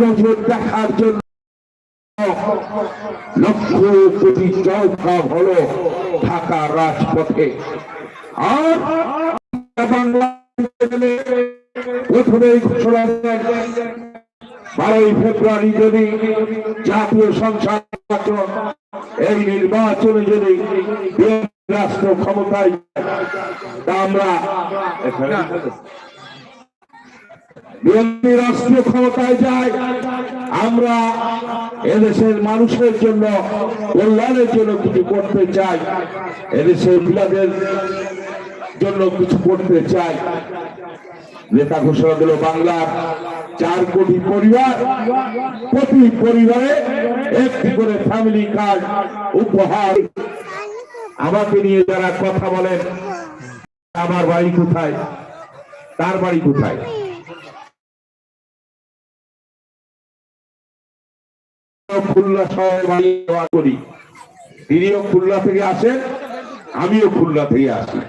নজর দেখার জন্য লক্ষ কোটি হলো ঢাকা রাজপথে। আর প্রথমে ঘোষণা দেন, বারোই ফেব্রুয়ারি যদি জাতীয় সংসদ নির্বাচন, এই নির্বাচনে যদি রাষ্ট্র ক্ষমতায় আমরা বিএনপি রাষ্ট্রীয় ক্ষমতায় যায়, আমরা এদেশের মানুষের জন্য, কল্যাণের জন্য কিছু করতে চাই, এদেশের মহিলাদের জন্য কিছু করতে চাই। নেতা ঘোষণা দিল বাংলার চার কোটি পরিবার, প্রতি পরিবারে একটি করে ফ্যামিলি কার্ড উপহার। আমাকে নিয়ে যারা কথা বলেন, আমার বাড়ি কোথায়? তার বাড়ি কোথায়? খুলনা শহরে বাড়ি করি। তিনিও খুলনা থেকে আসেন আমিও খুলনা থেকে আসি।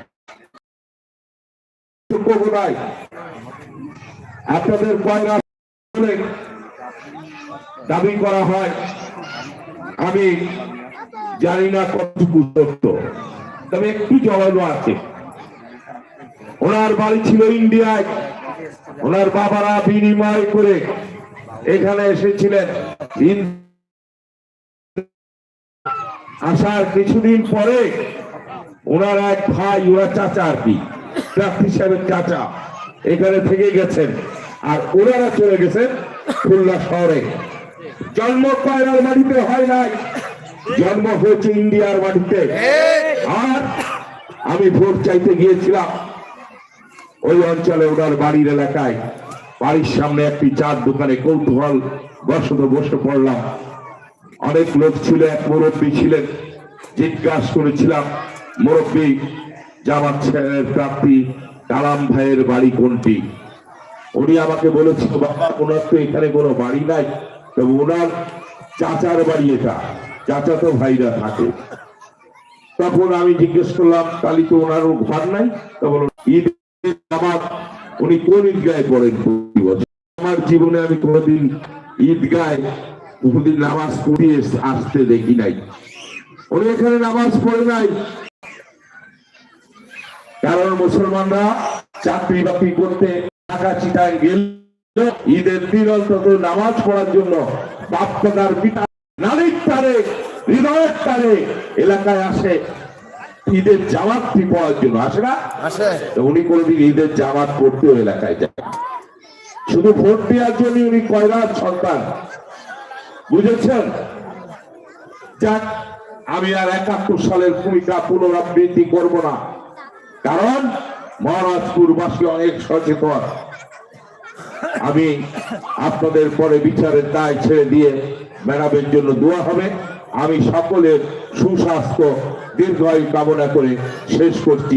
আপনাদের কয়লা দাবি করা হয়, আমি জানি না কতটুকু সত্য। তবে একটু জবাব আছে। ওনার বাড়ি ছিল ইন্ডিয়ায়, ওনার বাবারা বিনিময় করে এখানে এসেছিলেন। আসার কিছুদিন পরে ওনার এক ভাই, ওরা চাচা আর কি প্রার্থী সাহেবের চাচা, এখানে থেকে গেছেন। আর ওনারা চলে গেছেন খুলনা শহরে। জন্ম কয়লার মাটিতে হয় নাই? জন্ম হয়েছে ইন্ডিয়ার মাটিতে। আর আমি ভোট চাইতে গিয়েছিলাম ওই অঞ্চলে ওনার বাড়ির এলাকায়। বাড়ির সামনে একটি চার দোকানে কৌতূহল বসত বসে পড়লাম। অনেক লোক ছিল এক মুরব্বী ছিলেন। জিজ্ঞাসা করেছিলাম, মুরব্বী, জামাত ছেলের প্রাপ্তি কালাম ভাইয়ের বাড়ি কোনটি? উনি আমাকে বলেছিল, বাবা, ওনার তো এখানে কোনো বাড়ি নাই। তবে ওনার চাচার বাড়ি এটা। চাচা তো ভাইরা থাকে। তখন আমি জিজ্ঞেস করলাম, তাহলে তো ওনার ঘর নাই? তো বলল, ঈদ নামাজ উনি কোন ঈদগায় পড়েন প্রতি বছর? আমার জীবনে আমি কোনোদিন ঈদগায় কোনোদিন নামাজ পড়িয়ে আসতে দেখি নাই। এখানে নামাজ পড়ে নাই। কারণ মুসলমানরা চাকরি বাকরি করতে ঢাকা চিটায় গেল। ঈদের দিন অন্তত নামাজ পড়ার জন্য পিতা নারীর তারে হৃদয়ের তারে এলাকায় আসে। ঈদের জামাতটি পড়ার জন্য আসে না? আসে। উনি কোনোদিন ঈদের জামাত পড়তেও এলাকায় যায়। শুধু ভোট দেওয়ার জন্য উনি কয়রার সন্তান। বুঝেছেন? যাক, আমি আর একাত্তর সালের ভূমিকা পুনরাবৃত্তি করব না। কারণ মহারাজপুর বাসী অনেক সচেতন। আমি আপনাদের পরে বিচারের দায় ছেড়ে দিয়ে ম্যাডামের জন্য দোয়া হবে। আমি সকলের সুস্বাস্থ্য, দীর্ঘায়ু কামনা করে শেষ করছি।